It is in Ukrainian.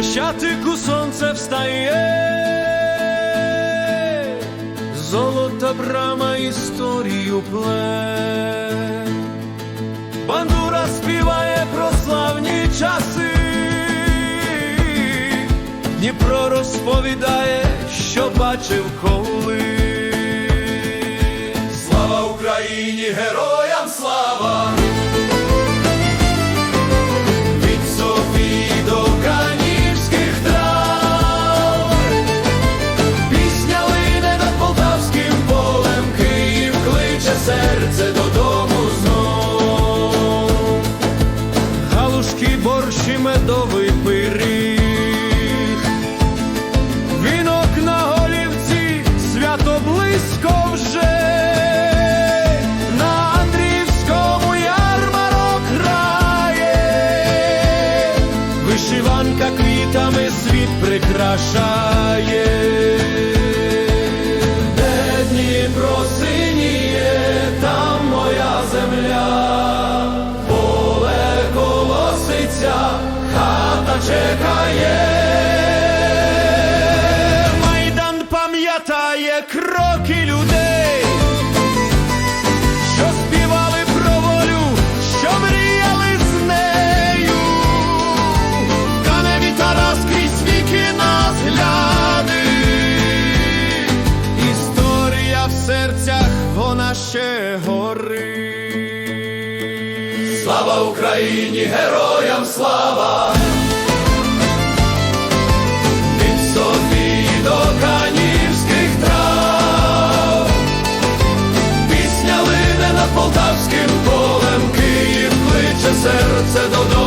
Хрещатику сонце встає, золота брама історію пле. Бандура співає про славні часи, Дніпро розповідає, що бачив коли. Серце додому знов. Галушки, борщ і медовий пиріг. Вінок на голівці, свято близько вже. На Андріївському ярмарок Вишиванка квітами світ прикрашає чекає Майдан пам'ятає кроки людей що співали про волю, що мріяли з нею, Каневі Тарас крізь віки нас гляне, історія в серцях, вона ще горить. Слава Україні, героям слава! Полтавським полем, Київ кличе серце додому